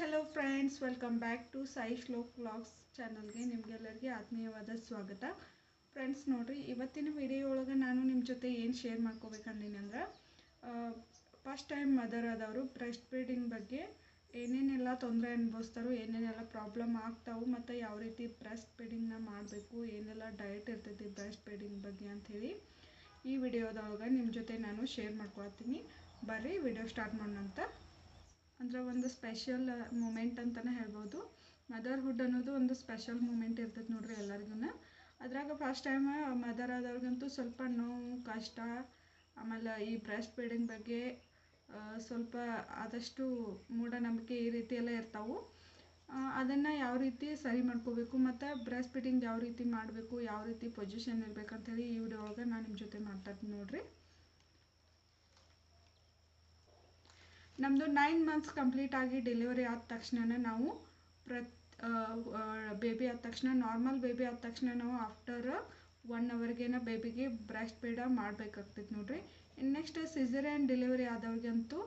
Hello friends, welcome back to Sai Shlok vlogs ಚಾನಲ್ಗೆ ನಿಮಗೆಲ್ಲರಿಗೆ ಆತ್ಮೀಯವಾದ ಸ್ವಾಗತ. ಫ್ರೆಂಡ್ಸ್, ನೋಡಿರಿ, ಇವತ್ತಿನ ವಿಡಿಯೋ ಒಳಗೆ ನಾನು ನಿಮ್ಮ ಜೊತೆ ಏನು ಶೇರ್ ಮಾಡ್ಕೋಬೇಕಂದೀನಿ ಅಂದ್ರೆ ಫಸ್ಟ್ ಟೈಮ್ ಮದರ್ ಆದವರು ಬ್ರೆಸ್ಟ್ ಫೀಡಿಂಗ್ ಬಗ್ಗೆ ಏನೇನೆಲ್ಲ ತೊಂದರೆ ಅನುಭವಿಸ್ತಾರೋ, ಏನೇನೆಲ್ಲ ಪ್ರಾಬ್ಲಮ್ ಆಗ್ತಾವು, ಮತ್ತು ಯಾವ ರೀತಿ ಬ್ರೆಸ್ಟ್ ಫೀಡಿಂಗ್ನ ಮಾಡಬೇಕು, ಏನೆಲ್ಲ ಡಯಟ್ ಇರ್ತೈತಿ ಬ್ರೆಸ್ಟ್ ಫೀಡಿಂಗ್ ಬಗ್ಗೆ ಅಂಥೇಳಿ ಈ ವಿಡಿಯೋದೊಳಗೆ ನಿಮ್ಮ ಜೊತೆ ನಾನು ಶೇರ್ ಮಾಡ್ಕೊಳ್ತೀನಿ. ಬರ್ರಿ ವಿಡಿಯೋ ಸ್ಟಾರ್ಟ್ ಮಾಡೋಣಂತ. ಅಂದ್ರೆ ಒಂದು ಸ್ಪೆಷಲ್ ಮೂಮೆಂಟ್ ಅಂತಲೇ ಹೇಳ್ಬೋದು. ಮದರ್ಹುಡ್ ಅನ್ನೋದು ಒಂದು ಸ್ಪೆಷಲ್ ಮೂಮೆಂಟ್ ಇರ್ತೈತೆ ನೋಡ್ರಿ ಎಲ್ಲರಿಗೂ ಅದ್ರಾಗ ಫಸ್ಟ್ ಟೈಮ್ ಮದರ್ ಆದವ್ರಿಗಂತೂ ಸ್ವಲ್ಪ ನೋವು, ಕಷ್ಟ, ಆಮೇಲೆ ಈ ಬ್ರೆಸ್ಟ್ ಫೀಡಿಂಗ್ ಬಗ್ಗೆ ಸ್ವಲ್ಪ ಆದಷ್ಟು ಮೂಢನಂಬಿಕೆ ಈ ರೀತಿ ಎಲ್ಲ ಇರ್ತಾವೆ. ಅದನ್ನು ಯಾವ ರೀತಿ ಸರಿ ಮಾಡ್ಕೋಬೇಕು, ಮತ್ತು ಬ್ರೆಸ್ಟ್ ಫೀಡಿಂಗ್ ಯಾವ ರೀತಿ ಮಾಡಬೇಕು, ಯಾವ ರೀತಿ ಪೊಸಿಷನ್ ಇರ್ಬೇಕಂತೇಳಿ ಈ ವಿಡಿಯೋ ಒಳಗೆ ನಾನು ನಿಮ್ಮ ಜೊತೆ ಮಾತಾಡ್ತೀನಿ ನೋಡ್ರಿ. ನಮ್ಮದು ನೈನ್ ಮಂತ್ಸ್ ಕಂಪ್ಲೀಟ್ ಆಗಿ ಡೆಲಿವರಿ ಆದ ತಕ್ಷಣ ನಾವು ಪ್ರತ್ ಬೇಬಿ ಆದ ತಕ್ಷಣ ನಾರ್ಮಲ್ ಬೇಬಿ ಆದ ತಕ್ಷಣ ನಾವು ಆಫ್ಟರ್ ಒನ್ ಅವರ್ಗೇನ ಬೇಬಿಗೆ ಬ್ರೆಸ್ಟ್ ಫೀಡ ಮಾಡಬೇಕಾಗ್ತೈತೆ ನೋಡ್ರಿ. ನೆಕ್ಸ್ಟ್ ಸಿಸರಿಯನ್ ಡೆಲಿವರಿ ಆದವ್ರಿಗಂತೂ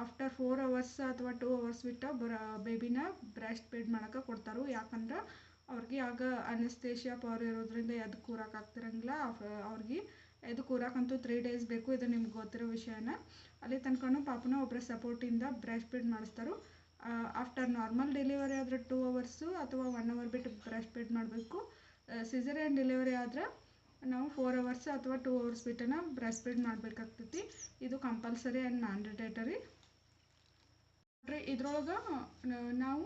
ಆಫ್ಟರ್ ಫೋರ್ ಅವರ್ಸ್ ಅಥವಾ ಟೂ ಅವರ್ಸ್ ಬಿಟ್ಟು ಬರ ಬೇಬಿನ ಬ್ರೆಸ್ಟ್ ಫೀಡ್ ಮಾಡೋಕೆ ಕೊಡ್ತಾರೆ. ಯಾಕಂದ್ರೆ ಅವ್ರಿಗೆ ಆಗ ಅನಸ್ತೇಷಿಯಾ ಪವರ್ ಇರೋದ್ರಿಂದ ಎದ್ದು ಕೂರಕ್ಕೆ ಆಗ್ತಿರಂಗಿಲ್ಲ. ಅವ್ರಿಗೆ ಎದ್ದು ಕೂರಾಕಂತೂ ತ್ರೀ ಡೇಸ್ ಬೇಕು ಇದು ನಿಮ್ಗೆ ಗೊತ್ತಿರೋ ವಿಷಯನ. ಅಲ್ಲಿ ತನಕನೂ ಪಾಪನ ಒಬ್ಬರ ಸಪೋರ್ಟಿಂದ ಬ್ರೆಸ್ಟ್ ಫೀಡ್ ಮಾಡಿಸ್ತಾರೆ. ಆಫ್ಟರ್ ನಾರ್ಮಲ್ ಡೆಲಿವರಿ ಆದರೆ ಟೂ ಅವರ್ಸು ಅಥವಾ ಒನ್ ಅವರ್ ಬಿಟ್ಟು ಬ್ರೆಸ್ಟ್ ಫೀಡ್ ಮಾಡಬೇಕು. ಸಿಸರಿಯನ್ ಡೆಲಿವರಿ ಆದ್ರೆ ನಾವು ಫೋರ್ ಅವರ್ಸ್ ಅಥವಾ ಟೂ ಅವರ್ಸ್ ಬಿಟ್ಟನ ಬ್ರೆಸ್ಟ್ ಫೀಡ್ ಮಾಡಬೇಕಾಗ್ತೈತಿ. ಇದು ಕಂಪಲ್ಸರಿ ಆ್ಯಂಡ್ ಮ್ಯಾಂಡೇಟರಿ ಇದ್ರೊಳಗೆ ನಾವು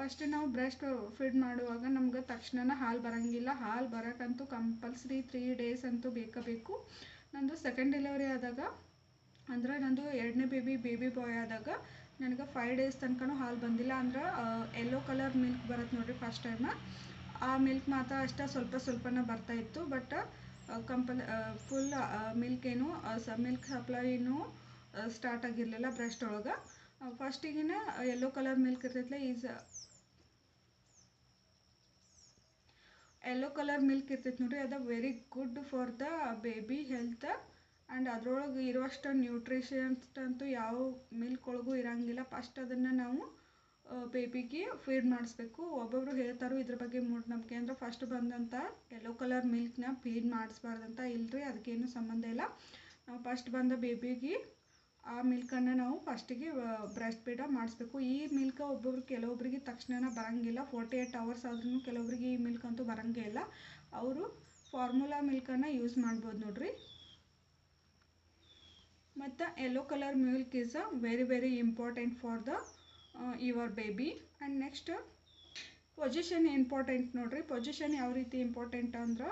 ಫಸ್ಟ್ ನಾವು ಬ್ರೆಸ್ಟ್ ಫೀಡ್ ಮಾಡುವಾಗ ನಮ್ಗೆ ತಕ್ಷಣ ಹಾಲು ಬರೋಂಗಿಲ್ಲ. ಹಾಲು ಬರೋಕ್ಕಂತೂ ಕಂಪಲ್ಸರಿ ತ್ರೀ ಡೇಸ್ ಅಂತೂ ಬೇಕೇ ಬೇಕು. ನಂದು ಸೆಕೆಂಡ್ ಡೆಲಿವರಿ ಆದಾಗ, ಅಂದ್ರೆ ನಂದು ಎರಡನೇ ಬೇಬಿ ಬೇಬಿ ಬಾಯ್ ಆದಾಗ ನನಗೆ ಫೈವ್ ಡೇಸ್ ತನಕನೂ ಹಾಲು ಬಂದಿಲ್ಲ. ಅಂದ್ರೆ ಎಲ್ಲೋ ಕಲರ್ ಮಿಲ್ಕ್ ಬರುತ್ತೆ ನೋಡಿರಿ ಫಸ್ಟ್ ಟೈಮ್ ಆ ಮಿಲ್ಕ್ ಮಾತ್ರ ಅಷ್ಟೇ ಸ್ವಲ್ಪ ಸ್ವಲ್ಪನೇ ಬರ್ತಾ ಇತ್ತು. ಬಟ್ ಕಂಪಲ್ ಫುಲ್ ಮಿಲ್ಕ್ ಏನು ಸ ಮಿಲ್ಕ್ ಸಪ್ಲೈನು ಸ್ಟಾರ್ಟ್ ಆಗಿರಲಿಲ್ಲ ಬ್ರೆಸ್ಟ್ ಒಳಗೆ. ಫಸ್ಟಿಗಿನ ಎಲ್ಲೋ ಕಲರ್ ಮಿಲ್ಕ್ ಇರ್ತೈತಲ್ಲ ಈಸ್ ಯೆಲ್ಲೋ ಕಲರ್ ಮಿಲ್ಕ್ ಇರ್ತೈತೆ ನೋಡ್ರಿ, ಅದು very good for the baby health and ಅದ್ರೊಳಗೆ ಇರುವಷ್ಟು ನ್ಯೂಟ್ರಿಷನ್ಸ್ ಅಂತೂ ಯಾವ ಮಿಲ್ಕ್ ಒಳಗೂ ಇರೋಂಗಿಲ್ಲ. ಫಸ್ಟ್ ಅದನ್ನು ನಾವು ಬೇಬಿಗೆ ಫೀಡ್ ಮಾಡಿಸ್ಬೇಕು. ಒಬ್ಬೊಬ್ರು ಹೇಳ್ತಾರೋ ಇದ್ರ ಬಗ್ಗೆ ಮೂಢನಂಬಿಕೆ ಅಂದ್ರೆ ಫಸ್ಟ್ ಬಂದಂಥ ಯೆಲ್ಲೋ ಕಲರ್ ಮಿಲ್ಕ್ನ ಫೀಡ್ ಮಾಡಿಸ್ಬಾರ್ದಂತ. ಇಲ್ರಿ, ಅದಕ್ಕೇನು ಸಂಬಂಧ ಇಲ್ಲ. ನಾವು ಫಸ್ಟ್ ಬಂದ ಬೇಬಿಗೆ ಆ ಮಿಲ್ಕನ್ನು ನಾವು ಫಸ್ಟಿಗೆ ಬ್ರೆಸ್ಟ್ ಪೀಡ ಮಾಡಿಸ್ಬೇಕು. ಈ ಮಿಲ್ಕ್ ಒಬ್ಬೊಬ್ರು ಕೆಲವೊಬ್ರಿಗೆ ತಕ್ಷಣ ಬರಂಗಿಲ್ಲ. ಫೋರ್ಟಿ ಏಯ್ಟ್ ಅವರ್ಸ್ ಆದ್ರೂ ಕೆಲವೊಬ್ರಿಗೆ ಈ ಮಿಲ್ಕ್ ಅಂತೂ ಬರಂಗೇ ಇಲ್ಲ. ಅವರು ಫಾರ್ಮುಲಾ ಮಿಲ್ಕನ್ನು ಯೂಸ್ ಮಾಡ್ಬೋದು ನೋಡ್ರಿ. ಮತ್ತು yellow colour milk is a very very important for the your baby and next position important ನೋಡ್ರಿ. ಪೊಸಿಷನ್ ಯಾವ ರೀತಿ ಇಂಪಾರ್ಟೆಂಟ್ ಅಂದ್ರೆ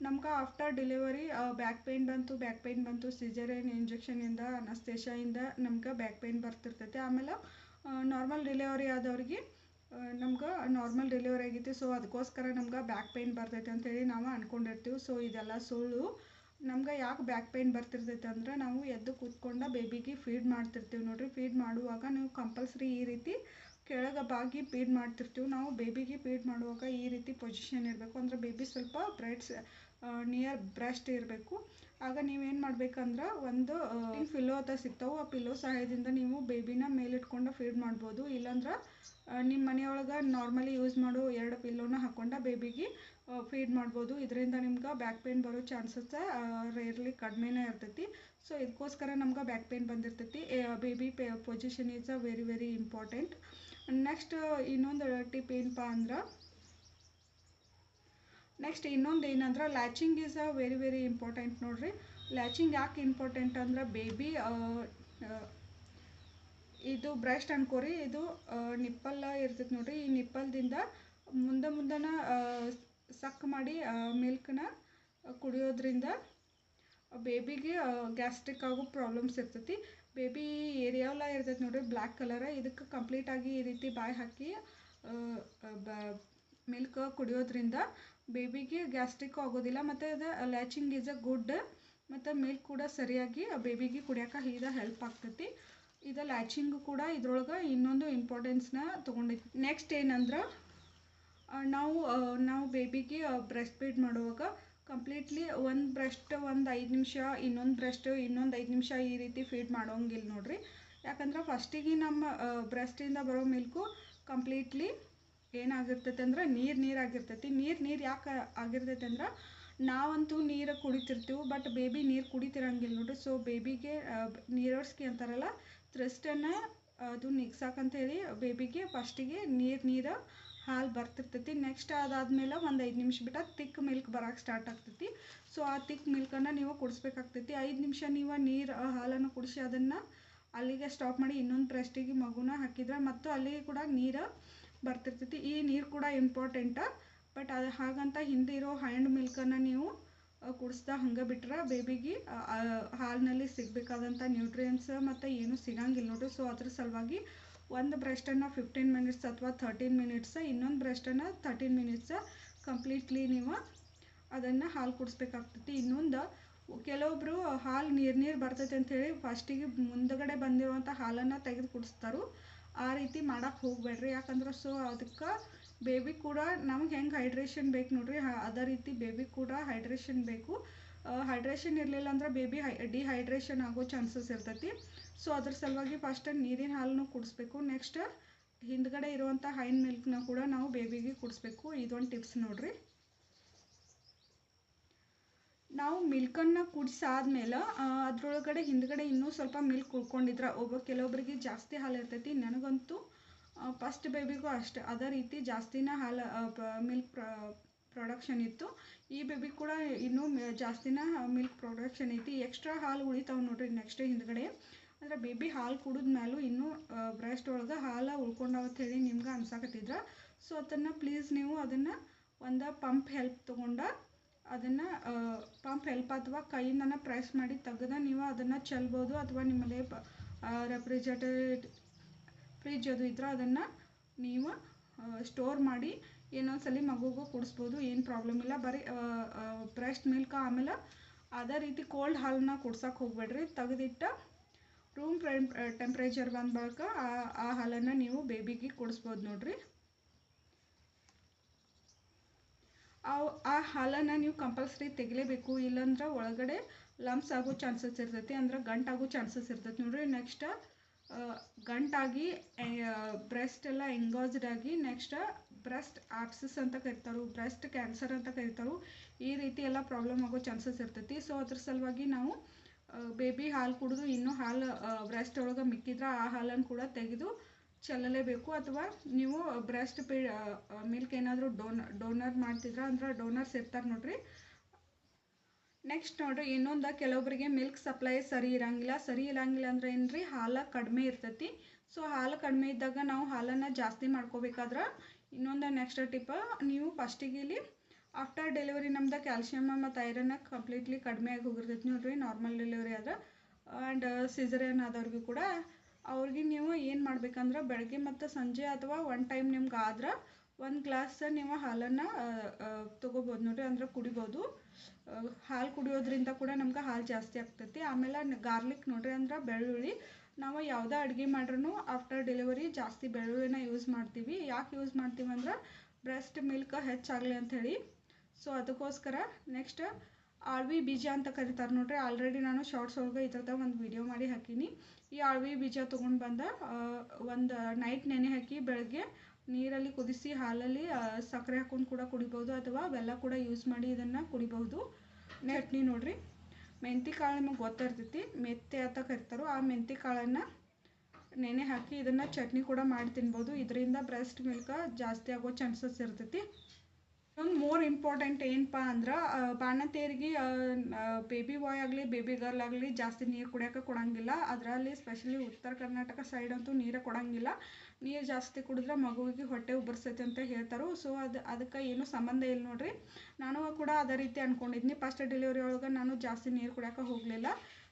ನಮ್ಗೆ ಆಫ್ಟರ್ ಡೆಲಿವರಿ ಬ್ಯಾಕ್ ಪೇನ್ ಬಂತು ಬ್ಯಾಕ್ ಪೇನ್ ಬಂತು ಸಿಜರೇನ್ ಇಂಜೆಕ್ಷನಿಂದ ಇಂದ ನಮ್ಗೆ ಬ್ಯಾಕ್ ಪೇನ್ ಬರ್ತಿರ್ತೈತೆ. ಆಮೇಲೆ ನಾರ್ಮಲ್ ಡೆಲಿವರಿ ಆದವ್ರಿಗೆ ನಮ್ಗೆ ನಾರ್ಮಲ್ ಡೆಲಿವರಿ ಆಗೈತಿ. ಸೊ ಅದಕ್ಕೋಸ್ಕರ ನಮ್ಗೆ ಬ್ಯಾಕ್ ಪೇನ್ ಬರ್ತೈತೆ ಅಂತೇಳಿ ನಾವು ಅಂದ್ಕೊಂಡಿರ್ತೀವಿ ಸೊ ಇದೆಲ್ಲ ಸುಳ್ಳು. ನಮ್ಗೆ ಯಾಕೆ ಬ್ಯಾಕ್ ಪೇನ್ ಬರ್ತಿರ್ತೈತೆ ಅಂದ್ರೆ ನಾವು ಎದ್ದು ಕೂತ್ಕೊಂಡು ಬೇಬಿಗೆ ಫೀಡ್ ಮಾಡ್ತಿರ್ತೀವಿ ನೋಡ್ರಿ. ಫೀಡ್ ಮಾಡುವಾಗ ನೀವು ಕಂಪಲ್ಸರಿ ಈ ರೀತಿ ಕೆಳಗೆ ಬಾಗಿ ಫೀಡ್ ಮಾಡ್ತಿರ್ತೀವಿ. ನಾವು ಬೇಬಿಗೆ ಫೀಡ್ ಮಾಡುವಾಗ ಈ ರೀತಿ ಪೊಸಿಷನ್ ಇರಬೇಕು. ಅಂದರೆ ಬೇಬಿ ಸ್ವಲ್ಪ ಬ್ರೆಡ್ಸ್ ನಿಯರ್ ಬ್ರೆಸ್ಟ್ ಇರಬೇಕು. ಆಗ ನೀವೇನು ಮಾಡ್ಬೇಕಂದ್ರೆ ಒಂದು ಪಿಲ್ಲೋ ಅಂತ ಸಿಗ್ತಾವೆ ಆ ಪಿಲ್ಲೋ ಸಹಾಯದಿಂದ ನೀವು ಬೇಬಿನ ಮೇಲಿಟ್ಕೊಂಡು ಫೀಡ್ ಮಾಡ್ಬೋದು. ಇಲ್ಲಾಂದ್ರೆ ನಿಮ್ಮ ಮನೆಯೊಳಗೆ ನಾರ್ಮಲಿ ಯೂಸ್ ಮಾಡೋ ಎರಡು ಪಿಲ್ಲೋನ ಹಾಕ್ಕೊಂಡು ಬೇಬಿಗೆ ಫೀಡ್ ಮಾಡ್ಬೋದು. ಇದರಿಂದ ನಿಮ್ಗೆ ಬ್ಯಾಕ್ ಪೇನ್ ಬರೋ ಚಾನ್ಸಸ್ ರೇರ್ಲಿ ಕಡಿಮೆನೇ ಇರ್ತೈತಿ. ಸೊ ಇದಕ್ಕೋಸ್ಕರ ನಮ್ಗೆ back pain ಬಂದಿರ್ತೈತಿ. Baby position is a very very important next ಇನ್ನೊಂದು ಟಿಪ್ ಏನಪ್ಪ ಅಂದ್ರೆ ನೆಕ್ಸ್ಟ್ ಇನ್ನೊಂದು ಏನಂದ್ರೆ latching is a very very important ನೋಡ್ರಿ. ಲ್ಯಾಚಿಂಗ್ ಯಾಕೆ ಇಂಪಾರ್ಟೆಂಟ್ ಅಂದ್ರೆ ಬೇಬಿ ಇದು ಬ್ರೆಸ್ಟ್ ಅನ್ಕೋರಿ, ಇದು ನಿಪ್ಪಲ್ ಇರ್ತೈತೆ ನೋಡ್ರಿ. ಈ ನಿಪ್ಪಲ್ದಿಂದ ಮುಂದೆ ಮುಂದನ ಸಕ್ ಮಾಡಿ ಮಿಲ್ಕ್ನ ಕುಡಿಯೋದ್ರಿಂದ ಬೇಬಿಗೆ ಗ್ಯಾಸ್ಟ್ರಿಕ್ ಆಗೋ ಪ್ರಾಬ್ಲಮ್ಸ್ ಇರ್ತೈತಿ. ಬೇಬಿ ಏರಿಯಾವೆಲ್ಲ ಇರ್ತೈತೆ ನೋಡ್ರಿ ಬ್ಲ್ಯಾಕ್ ಕಲರ ಇದಕ್ಕೆ ಕಂಪ್ಲೀಟಾಗಿ ಈ ರೀತಿ ಬಾಯಿ ಹಾಕಿ ಮಿಲ್ಕ್ ಕುಡಿಯೋದ್ರಿಂದ ಬೇಬಿಗೆ ಗ್ಯಾಸ್ಟ್ರಿಕ್ ಆಗೋದಿಲ್ಲ, ಮತ್ತು ಅದು ಲ್ಯಾಚಿಂಗ್ ಈಸ್ ಅ ಗುಡ್ ಮತ್ತು ಮಿಲ್ಕ್ ಕೂಡ ಸರಿಯಾಗಿ ಬೇಬಿಗೆ ಕುಡಿಯೋಕೆ ಇದು ಹೆಲ್ಪ್ ಆಗ್ತೈತಿ. ಇದು ಲ್ಯಾಚಿಂಗ್ ಕೂಡ ಇದ್ರೊಳಗೆ ಇನ್ನೊಂದು ಇಂಪಾರ್ಟೆನ್ಸ್ನ ತೊಗೊಂಡೈತಿ. ನೆಕ್ಸ್ಟ್ ಏನಂದ್ರೆ ನಾವು ನಾವು ಬೇಬಿಗೆ ಬ್ರೆಸ್ಟ್ ಫೀಡ್ ಮಾಡುವಾಗ ಕಂಪ್ಲೀಟ್ಲಿ ಒಂದು ಬ್ರೆಸ್ಟ್ ಒಂದು ಐದು ನಿಮಿಷ, ಇನ್ನೊಂದು ಬ್ರೆಸ್ಟ್ ಇನ್ನೊಂದು ಐದು ನಿಮಿಷ ಈ ರೀತಿ ಫೀಡ್ ಮಾಡೋಂಗಿಲ್ಲ ನೋಡಿರಿ. ಯಾಕಂದ್ರೆ ಫಸ್ಟಿಗೆ ನಮ್ಮ ಬ್ರೆಸ್ಟಿಂದ ಬರೋ ಮಿಲ್ಕು ಕಂಪ್ಲೀಟ್ಲಿ ಏನಾಗಿರ್ತೈತೆ ಅಂದ್ರೆ ನೀರು ನೀರು ಆಗಿರ್ತೈತಿ ನೀರು ನೀರು ಯಾಕೆ ಆಗಿರ್ತೈತೆ ಅಂದ್ರೆ ನಾವಂತೂ ನೀರು ಕುಡಿತಿರ್ತೀವಿ ಬಟ್ ಬೇಬಿ ನೀರು ಕುಡಿತಿರಂಗಿಲ್ಲ ನೋಡ್ರಿ. ಸೊ ಬೇಬಿಗೆ ನೀರೋಡ್ಸ್ಕಿ ಅಂತಾರಲ್ಲ ಥ್ರೆಸ್ಟನ್ನು ಅದು ನಿಗ್ಸಾಕಂತೇಳಿ ಬೇಬಿಗೆ ಫಸ್ಟಿಗೆ ನೀರು ನೀರು ಹಾಲು ಬರ್ತಿರ್ತೈತಿ. ನೆಕ್ಸ್ಟ್ ಅದಾದ್ಮೇಲೆ ಒಂದು ಐದು ನಿಮಿಷ ಬಿಟ್ಟ ತಿಕ್ ಮಿಲ್ಕ್ ಬರೋಕೆ ಸ್ಟಾರ್ಟ್ ಆಗ್ತೈತಿ. ಸೊ ಆ ತಿಕ್ ಮಿಲ್ಕನ್ನು ನೀವು ಕುಡಿಸ್ಬೇಕಾಗ್ತೈತಿ. ಐದು ನಿಮಿಷ ನೀವು ನೀರು ಹಾಲನ್ನು ಕುಡಿಸಿ ಅದನ್ನು ಅಲ್ಲಿಗೆ ಸ್ಟಾಪ್ ಮಾಡಿ ಇನ್ನೊಂದು ಬ್ರೆಸ್ಟಿಗೆ ಮಗುನ ಹಾಕಿದ್ರೆ ಮತ್ತು ಅಲ್ಲಿಗೆ ಕೂಡ ನೀರು ಬರ್ತಿರ್ತೈತಿ. ಈ ನೀರು ಕೂಡ ಇಂಪಾರ್ಟೆಂಟ ಬಟ್ ಅದು ಹಾಗಂತ ಹಿಂದೆ ಇರೋ ಹ್ಯಾಂಡ್ ಮಿಲ್ಕನ್ನು ನೀವು ಕುಡಿಸ್ತಾ ಹಂಗೆ ಬಿಟ್ರೆ ಬೇಬಿಗೆ ಹಾಲಿನಲ್ಲಿ ಸಿಗಬೇಕಾದಂಥ ನ್ಯೂಟ್ರಿಯೆಂಟ್ಸ್ ಮತ್ತು ಏನೂ ಸಿಗಂಗಿಲ್ಲ ನೋಡ್ರಿ ಸೊ ಅದ್ರ ಸಲುವಾಗಿ ಒಂದು ಬ್ರೆಸ್ಟನ್ನು ಫಿಫ್ಟೀನ್ ಮಿನಿಟ್ಸ್ ಅಥವಾ ಥರ್ಟೀನ್ ಮಿನಿಟ್ಸ್ ಇನ್ನೊಂದು ಬ್ರೆಸ್ಟನ್ನು ಥರ್ಟೀನ್ ಮಿನಿಟ್ಸ್ ಕಂಪ್ಲೀಟ್ಲಿ ನೀವು ಅದನ್ನು ಹಾಲು ಕುಡಿಸ್ಬೇಕಾಗ್ತೈತಿ. ಇನ್ನೊಂದು ಕೆಲವೊಬ್ಬರು ಹಾಲು ನೀರು ನೀರು ಬರ್ತೈತೆ ಅಂಥೇಳಿ ಫಸ್ಟಿಗೆ ಮುಂದಗಡೆ ಬಂದಿರುವಂಥ ಹಾಲನ್ನು ತೆಗೆದು ಕುಡಿಸ್ತಾರೋ. ಆ ರೀತಿ ಮಾಡಕ್ಕೆ ಹೋಗಬೇಡ್ರಿ. ಯಾಕಂದ್ರೆ ಸೊ ಅದಕ್ಕೆ ಬೇಬಿ ಕೂಡ ನಮ್ಗೆ ಹೆಂಗೆ ಹೈಡ್ರೇಷನ್ ಬೇಕು ನೋಡ್ರಿ. ಅದೇ ರೀತಿ ಬೇಬಿ ಕೂಡ ಹೈಡ್ರೇಷನ್ ಬೇಕು. ಹೈಡ್ರೇಷನ್ ಇರಲಿಲ್ಲ ಅಂದ್ರೆ ಬೇಬಿ ಹೈ ಡಿಹೈಡ್ರೇಷನ್ ಆಗೋ ಚಾನ್ಸಸ್ ಇರ್ತೈತಿ. ಸೊ ಅದ್ರ ಸಲುವಾಗಿ ಫಸ್ಟ್ ನೀರಿನ ಹಾಲನ್ನು ಕುಡಿಸ್ಬೇಕು. ನೆಕ್ಸ್ಟ್ ಹಿಂದ್ಗಡೆ ಇರುವಂಥ ಹೈನ್ ಮಿಲ್ಕ್ನ ಕೂಡ ನಾವು ಬೇಬಿಗೆ ಕುಡಿಸ್ಬೇಕು. ಇದೊಂದು ಟಿಪ್ಸ್ ನೋಡ್ರಿ. ನಾವು ಮಿಲ್ಕನ್ನು ಕುಡಿಸಾದ್ಮೇಲೆ ಅದರೊಳಗಡೆ ಹಿಂದ್ಗಡೆ ಇನ್ನೂ ಸ್ವಲ್ಪ ಮಿಲ್ಕ್ ಉಳ್ಕೊಂಡಿದ್ರೆ. ಒಬ್ಬ ಕೆಲವೊಬ್ಬರಿಗೆ ಜಾಸ್ತಿ ಹಾಲು ಇರ್ತೈತಿ. ನನಗಂತೂ ಫಸ್ಟ್ ಬೇಬಿಗೂ ಅಷ್ಟೇ. ಅದೇ ರೀತಿ ಜಾಸ್ತಿನೇ ಹಾಲು ಮಿಲ್ಕ್ ಪ್ರೊಡಕ್ಷನ್ ಇತ್ತು. ಈ ಬೇಬಿ ಕೂಡ ಇನ್ನೂ ಜಾಸ್ತಿನ ಮಿಲ್ಕ್ ಪ್ರೊಡಕ್ಷನ್ ಐತಿ. ಎಕ್ಸ್ಟ್ರಾ ಹಾಲು ಉಳಿತಾವೆ ನೋಡ್ರಿ ನೆಕ್ಸ್ಟ್ ಹಿಂದ್ಗಡೆ. ಅಂದ್ರೆ ಬೇಬಿ ಹಾಲು ಕುಡಿದ್ಮೇಲೂ ಇನ್ನೂ ಬ್ರೆಸ್ಟ್ ಒಳಗೆ ಹಾಲು ಉಳ್ಕೊಂಡಾವತ್ ಹೇಳಿ ನಿಮ್ಗೆ ಅನ್ಸಾಕತ್ತಿದ್ರ. ಸೊ ಅದನ್ನು ಪ್ಲೀಸ್ ನೀವು ಅದನ್ನು ಒಂದು ಪಂಪ್ ಹೆಲ್ಪ್ ತೊಗೊಂಡ ಅದನ್ನು ಪಂಪ್ ಹೆಲ್ಪ್ ಅಥವಾ ಕೈಯಿಂದನ ಪ್ರೆಸ್ ಮಾಡಿ ತೆಗೆದ ನೀವು ಅದನ್ನು ಚೆಲ್ಬೋದು ಅಥವಾ ನಿಮ್ಮಲ್ಲಿ ರೆಫ್ರಿಜರೇಟ್ ಫ್ರಿಜ್ ಅದು ಇದ್ರೆ ಅದನ್ನು ನೀವು ಸ್ಟೋರ್ ಮಾಡಿ ಏನೊಂದ್ಸಲಿ ಮಗುಗೂ ಕುಡಿಸ್ಬೋದು, ಏನು ಪ್ರಾಬ್ಲಮ್ ಇಲ್ಲ. ಬರೀ ಬ್ರೆಸ್ಟ್ ಮಿಲ್ಕ್ ಆಮೇಲೆ ಅದೇ ರೀತಿ ಕೋಲ್ಡ್ ಹಾಲನ್ನ ಕುಡ್ಸೋಕೆ ಹೋಗ್ಬೇಡ್ರಿ. ತೆಗೆದಿಟ್ಟ ರೂಮ್ ಟೆಂಪ್ರೇಚರ್ ಬಂದ ಬಳಿಕ ಆ ಹಾಲನ್ನು ನೀವು ಬೇಬಿಗೆ ಕುಡಿಸ್ಬೋದು ನೋಡ್ರಿ. ಆ ಹಾಲನ್ನು ನೀವು ಕಂಪಲ್ಸರಿ ತೆಗಿಲೇಬೇಕು. ಇಲ್ಲಾಂದ್ರೆ ಒಳಗಡೆ ಲಂಪ್ಸ್ ಆಗೋ ಚಾನ್ಸಸ್ ಇರ್ತೈತಿ, ಅಂದ್ರೆ ಗಂಟಾಗೋ ಚಾನ್ಸಸ್ ಇರ್ತೈತಿ. ನೋಡ್ರಿ ನೆಕ್ಸ್ಟ್ ಗಂಟಾಗಿ ಬ್ರೆಸ್ಟ್ ಎಲ್ಲ ಎಂಗಾಜ್ಡ್ ಆಗಿ ನೆಕ್ಸ್ಟ್ ಬ್ರೆಸ್ಟ್ ಆಪ್ಸಸ್ ಅಂತ ಕರಿತಾರೆ ಬ್ರೆಸ್ಟ್ ಕ್ಯಾನ್ಸರ್ ಅಂತ ಕರಿತಾರೆ, ಈ ರೀತಿ ಎಲ್ಲ ಪ್ರಾಬ್ಲಮ್ ಆಗೋ ಚಾನ್ಸಸ್ ಇರ್ತೈತಿ. ಸೊ ಅದ್ರ ಸಲುವಾಗಿ ನಾವು ಬೇಬಿ ಹಾಲು ಕುಡಿದು ಇನ್ನೂ ಹಾಲು ಬ್ರೆಸ್ಟ್ ಒಳಗೆ ಮಿಕ್ಕಿದ್ರೆ ಆ ಹಾಲನ್ನು ಕೂಡ ತೆಗೆದು ಚೆಲ್ಲಲೇಬೇಕು ಅಥವಾ ನೀವು ಬ್ರೆಸ್ಟ್ ಪಿ ಮಿಲ್ಕ್ ಏನಾದರೂ ಡೋನ ಡೋನರ್ ಮಾಡ್ತಿದ್ರ ಅಂದ್ರೆ ಡೋನರ್ಸ್ ಇರ್ತಾರೆ ನೋಡ್ರಿ. ನೆಕ್ಸ್ಟ್ ನೋಡ್ರಿ, ಇನ್ನೊಂದು ಕೆಲವೊಬ್ಬರಿಗೆ ಮಿಲ್ಕ್ ಸಪ್ಲೈ ಸರಿ ಇರಂಗಿಲ್ಲ. ಸರಿ ಇರಂಗಿಲ್ಲ ಅಂದ್ರೆ ಏನ್ರಿ, ಹಾಲು ಕಡಿಮೆ ಇರ್ತೈತಿ. ಸೊ ಹಾಲು ಕಡಿಮೆ ಇದ್ದಾಗ ನಾವು ಹಾಲನ್ನು ಜಾಸ್ತಿ ಮಾಡ್ಕೋಬೇಕಾದ್ರೆ ಇನ್ನೊಂದು ನೆಕ್ಸ್ಟ್ ಟಿಪ್ ನೀವು ಫಸ್ಟಿಗೆ ಇಲ್ಲಿ ಆಫ್ಟರ್ ಡೆಲಿವರಿ ನಮ್ದು ಕ್ಯಾಲ್ಶಿಯಮ್ ಮತ್ತು ಐರನ್ ಕಂಪ್ಲೀಟ್ಲಿ ಕಡಿಮೆ ಆಗಿ ಹೋಗಿರ್ತೈತಿ ನೋಡ್ರಿ ನಾರ್ಮಲ್ ಡೆಲಿವರಿ ಆದ್ರೆ. ಆ್ಯಂಡ್ ಸಿಝರೇನ್ ಆದವ್ರಿಗೂ ಕೂಡ ಅವ್ರಿಗೆ ನೀವು ಏನು ಮಾಡ್ಬೇಕಂದ್ರೆ ಬೆಳಗ್ಗೆ ಮತ್ತು ಸಂಜೆ ಅಥವಾ ಒನ್ ಟೈಮ್ ನಿಮ್ಗೆ ಆದ್ರೆ ಒಂದು ಗ್ಲಾಸ್ ನೀವು ಹಾಲನ್ನು ತೊಗೋಬೋದು. ನೋಡ್ರಿ ಅಂದ್ರೆ ಕುಡಿಬೋದು. ಹಾಲು ಕುಡಿಯೋದ್ರಿಂದ ಕೂಡ ನಮ್ಗೆ ಹಾಲು ಜಾಸ್ತಿ ಆಗ್ತೈತಿ. ಆಮೇಲೆ ಗಾರ್ಲಿಕ್ ನೋಡಿರಿ ಅಂದ್ರೆ ಬೆಳ್ಳುಳ್ಳಿ. ನಾವು ಯಾವುದೇ ಅಡುಗೆ ಮಾಡ್ರೂ ಆಫ್ಟರ್ ಡೆಲಿವರಿ ಜಾಸ್ತಿ ಬೆಳ್ಳುಳ್ಳಿನ ಯೂಸ್ ಮಾಡ್ತೀವಿ. ಯಾಕೆ ಯೂಸ್ ಮಾಡ್ತೀವಿ ಅಂದ್ರೆ ಬ್ರೆಸ್ಟ್ ಮಿಲ್ಕ್ ಹೆಚ್ಚಾಗಲಿ ಅಂಥೇಳಿ ಸೊ ಅದಕ್ಕೋಸ್ಕರ ನೆಕ್ಸ್ಟ್ ಆಳ್ವಿ ಬೀಜ ಅಂತ ಕರಿತಾರೆ ನೋಡಿರಿ. ಆಲ್ರೆಡಿ ನಾನು ಶಾರ್ಟ್ಸ್ ಒಳಗೆ ಈ ಥರದ ಒಂದು ವಿಡಿಯೋ ಮಾಡಿ ಹಾಕೀನಿ. ಈ ಅಳವಿ ಬೀಜ ತೊಗೊಂಡು ಬಂದ ಒಂದು ನೈಟ್ ನೆನೆ ಹಾಕಿ ಬೆಳಗ್ಗೆ ನೀರಲ್ಲಿ ಕುದಿಸಿ ಹಾಲಲ್ಲಿ ಸಕ್ಕರೆ ಹಾಕೊಂಡು ಕೂಡ ಕುಡಿಬೋದು ಅಥವಾ ಬೆಲ್ಲ ಕೂಡ ಯೂಸ್ ಮಾಡಿ ಇದನ್ನು ಕುಡಿಬಹುದು. ಚಟ್ನಿ ನೋಡ್ರಿ. ಮೆಂತಿ ಕಾಳು ನಿಮಗೆ ಗೊತ್ತಿರ್ತೈತಿ ಮೆತ್ತೆ ಅಂತ ಕರಿತಾರೋ ಆ ಮೆಂತಿ ಕಾಳನ್ನು ನೆನೆ ಹಾಕಿ ಇದನ್ನು ಚಟ್ನಿ ಕೂಡ ಮಾಡಿ ತಿನ್ಬೋದು ಇದರಿಂದ ಬ್ರೆಸ್ಟ್ ಮಿಲ್ಕ ಜಾಸ್ತಿ ಆಗೋ ಚಾನ್ಸಸ್ ಇರ್ತೈತಿ. ಒಂದು ಮೋರ್ ಇಂಪಾರ್ಟೆಂಟ್ ಏನಪ್ಪ ಅಂದ್ರೆ ಬಾಣಂತಿಯರಿಗೆ ಬೇಬಿ ಬಾಯ್ ಆಗಲಿ ಬೇಬಿ ಗರ್ಲ್ ಆಗಲಿ ಜಾಸ್ತಿ ನೀರು ಕುಡಿಯೋಕೆ ಕೊಡೋಂಗಿಲ್ಲ. ಅದರಲ್ಲಿ ಸ್ಪೆಷಲಿ ಉತ್ತರ ಕರ್ನಾಟಕ ಸೈಡ್ ಅಂತೂ ನೀರೇ ಕೊಡೋಂಗಿಲ್ಲ. ನೀರು ಜಾಸ್ತಿ ಕುಡಿದ್ರೆ ಮಗುವಿಗೆ ಹೊಟ್ಟೆ ಉಬ್ಬರ್ಸೈತೆ ಅಂತ ಹೇಳ್ತಾರೆ. ಸೊ ಅದು, ಅದಕ್ಕೆ ಏನು ಸಂಬಂಧ ಇಲ್ಲ ನೋಡ್ರಿ. ನಾನು ಕೂಡ ಅದೇ ರೀತಿ ಅಂದ್ಕೊಂಡಿದ್ನಿ ಫಸ್ಟ್ ಡೆಲಿವರಿ ಒಳಗೆ ನಾನು ಜಾಸ್ತಿ ನೀರು ಕುಡಿಯೋಕೆ ಹೋಗಲಿಲ್ಲ.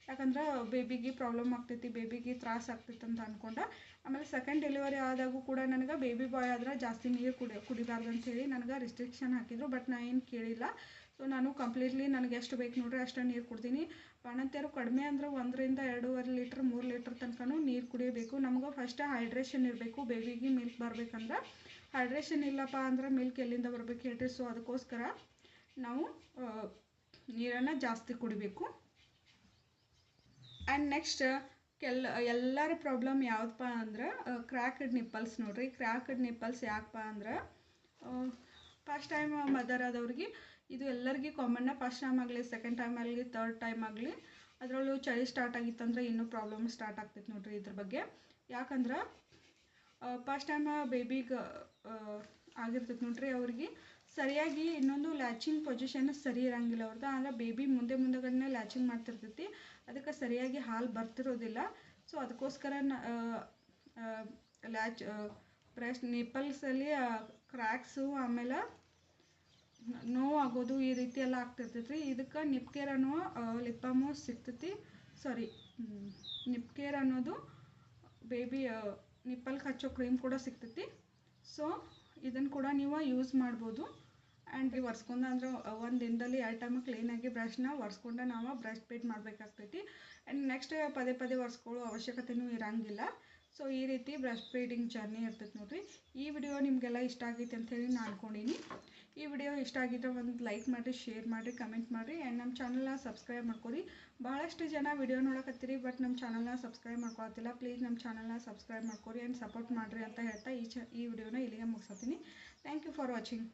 ಯಾಕಂದ್ರೆ ಬೇಬಿಗೆ ಪ್ರಾಬ್ಲಮ್ ಆಗ್ತೈತಿ ಬೇಬಿಗೆ ತ್ರಾಸ ಆಗ್ತೈತಿ ಅಂತ ಅಂದ್ಕೊಂಡೆ ಆಮೇಲೆ ಸೆಕೆಂಡ್ ಡೆಲಿವರಿ ಆದಾಗೂ ಕೂಡ ನನಗೆ ಬೇಬಿ ಬಾಯ್ ಆದ್ರೆ ಜಾಸ್ತಿ ನೀರು ಕುಡಿ, ಕುಡಿಬಾರ್ದು ಅಂತೇಳಿ ನನಗೆ ರಿಸ್ಟ್ರಿಕ್ಷನ್ ಹಾಕಿದ್ರು ಬಟ್ ನಾ ಏನು ಕೇಳಿಲ್ಲ. ಸೊ ನಾನು ಕಂಪ್ಲೀಟ್ಲಿ ನನಗೆ ಎಷ್ಟು ಬೇಕು ನೋಡ್ರಿ ಅಷ್ಟು ನೀರು ಕುಡ್ತೀನಿ. ಬಾಣಂತಿಯರು ಕಡಿಮೆ ಅಂದ್ರೆ ಒಂದರಿಂದ ಎರಡೂವರೆ ಲೀಟ್ರ್ ಮೂರು ಲೀಟ್ರ್ ತನಕನೂ ನೀರು ಕುಡಿಯಬೇಕು ನಮ್ಗೆ ಫಸ್ಟ್ ಹೈಡ್ರೇಷನ್ ಇರಬೇಕು ಬೇಬಿಗೆ ಮಿಲ್ಕ್ ಬರ್ಬೇಕಂದ್ರೆ. ಹೈಡ್ರೇಷನ್ ಇಲ್ಲಪ್ಪ ಅಂದ್ರೆ ಮಿಲ್ಕ್ ಎಲ್ಲಿಂದ ಬರ್ಬೇಕು ಹೇಳ್ರಿ. ಸೊ ಅದಕ್ಕೋಸ್ಕರ ನಾವು ನೀರನ್ನು ಜಾಸ್ತಿ ಕುಡಿಬೇಕು. ಆ್ಯಂಡ್ ನೆಕ್ಸ್ಟ್ ಕೆಲ್ ಎಲ್ಲರ ಪ್ರಾಬ್ಲಮ್ ಯಾವುದಪ್ಪ ಅಂದ್ರೆ ಕ್ರ್ಯಾಕ್ಡ್ ನಿಪ್ಪಲ್ಸ್ ನೋಡ್ರಿ ಕ್ರ್ಯಾಕ್ಡ್ ನಿಪ್ಪಲ್ಸ್ ಯಾಕಪ್ಪ ಅಂದ್ರೆ ಫಸ್ಟ್ ಟೈಮ್ ಮದರ್ ಆದವ್ರಿಗೆ ಇದು ಎಲ್ಲರಿಗೂ ಕಾಮನ್ನ ಫಸ್ಟ್ ಟೈಮ್ ಆಗಲಿ ಸೆಕೆಂಡ್ ಟೈಮ್ ಆಗಲಿ ತರ್ಡ್ ಟೈಮ್ ಆಗಲಿ ಅದರಲ್ಲೂ ಚಳಿ ಸ್ಟಾರ್ಟ್ ಆಗಿತ್ತಂದ್ರೆ ಇನ್ನೂ ಪ್ರಾಬ್ಲಮ್ ಸ್ಟಾರ್ಟ್ ಆಗ್ತೈತೆ ನೋಡ್ರಿ ಇದ್ರ ಬಗ್ಗೆ ಯಾಕಂದ್ರೆ ಫಸ್ಟ್ ಟೈಮ್ ಬೇಬಿಗೆ ಆಗಿರ್ತೈತೆ ನೋಡ್ರಿ ಅವ್ರಿಗೆ. ಸರಿಯಾಗಿ ಇನ್ನೊಂದು ಲ್ಯಾಚಿಂಗ್ ಪೊಸಿಷನ್ ಸರಿ ಇರಂಗಿಲ್ಲ ಅವ್ರದ್ದು ಅಂದ್ರೆ ಬೇಬಿ ಮುಂದೆ ಮುಂದೆಗಡೆ ಲ್ಯಾಚಿಂಗ್ ಮಾಡ್ತಿರ್ತೈತಿ. ಅದಕ್ಕೆ ಸರಿಯಾಗಿ ಹಾಲು ಬರ್ತಿರೋದಿಲ್ಲ. ಸೊ ಅದಕ್ಕೋಸ್ಕರ ಲ್ಯಾಚ್ ಬ್ರೆಸ್ಟ್ ನಿಪ್ಪಲ್ಸಲ್ಲಿ ಕ್ರ್ಯಾಕ್ಸು ಆಮೇಲೆ ನೋವು ಆಗೋದು ಈ ರೀತಿ ಎಲ್ಲ ಆಗ್ತಿರ್ತೈತಿ ಇದಕ್ಕೆ ನಿಪ್ಕೇರ್ ಅನ್ನೋ ಲಿಪಾಮು ಸಿಗ್ತೈತಿ. ಸಾರಿ ನಿಪ್ಕೇರ್ ಅನ್ನೋದು ಬೇಬಿ ನಿಪ್ಪಲ್ಗೆ ಹಚ್ಚೋ ಕ್ರೀಮ್ ಕೂಡ ಸಿಗ್ತೈತಿ. ಸೊ ಇದನ್ನು ಕೂಡ ನೀವು ಯೂಸ್ ಮಾಡ್ಬೋದು. ಆ್ಯಂಡ್ ರೀ ಒರ್ಸ್ಕೊಂಡ ಅಂದ್ರೆ ಒಂದು ದಿನದಲ್ಲಿ ಎರಡು ಟೈಮ್ ಕ್ಲೀನಾಗಿ ಬ್ರಷ್ನ ಒರೆಸ್ಕೊಂಡ ನಾವು ಬ್ರಷ್ ಪೇಟ್ ಮಾಡಬೇಕಾಗ್ತೈತಿ. ಆ್ಯಂಡ್ ನೆಕ್ಸ್ಟ್ ಪದೇ ಪದೇ ಒರೆಸ್ಕೊಳ್ಳೋ ಅವಶ್ಯಕತೆಯೂ ಇರಂಗಿಲ್ಲ. ಸೊ ಈ ರೀತಿ ಬ್ರಷ್ ಪೇಡಿಂಗ್ ಜರ್ನಿ ಇರ್ತೈತೆ ನೋಡಿರಿ. ಈ ವಿಡಿಯೋ ನಿಮಗೆಲ್ಲ ಇಷ್ಟ ಆಗೈತೆ ಅಂಥೇಳಿ ನಾನು ಅನ್ಕೊಂಡೀನಿ. ಈ ವಿಡಿಯೋ ಇಷ್ಟ ಆಗಿದ್ರೆ ಒಂದು ಲೈಕ್ ಮಾಡಿರಿ ಶೇರ್ ಮಾಡಿರಿ ಕಮೆಂಟ್ ಮಾಡಿರಿ. ಆ್ಯಂಡ್ ನಮ್ಮ ಚಾನಲ್ನ ಸಬ್ಸ್ಕ್ರೈಬ್ ಮಾಡ್ಕೊರಿ. ಭಾಳಷ್ಟು ಜನ ವಿಡಿಯೋ ನೋಡಕತ್ತೀರಿ ಬಟ್ ನಮ್ಮ ಚಾನಲ್ನ ಸಬ್ಸ್ಕ್ರೈಬ್ ಮಾಡ್ಕೊಳತ್ತಿಲ್ಲ. ಪ್ಲೀಸ್ ನಮ್ಮ ಚಾನಲ್ನ ಸಬ್ಸ್ಕ್ರೈಬ್ ಮಾಡ್ಕೊರಿ ಆ್ಯಂಡ್ ಸಪೋರ್ಟ್ ಮಾಡಿರಿ ಅಂತ ಹೇಳ್ತಾ ಈ ಚ ಈ ವಿಡಿಯೋನ ಇಲ್ಲಿಗೆ ಮುಗಿಸ್ತೀನಿ ಥ್ಯಾಂಕ್ ಯು ಫಾರ್ ವಾಚಿಂಗ್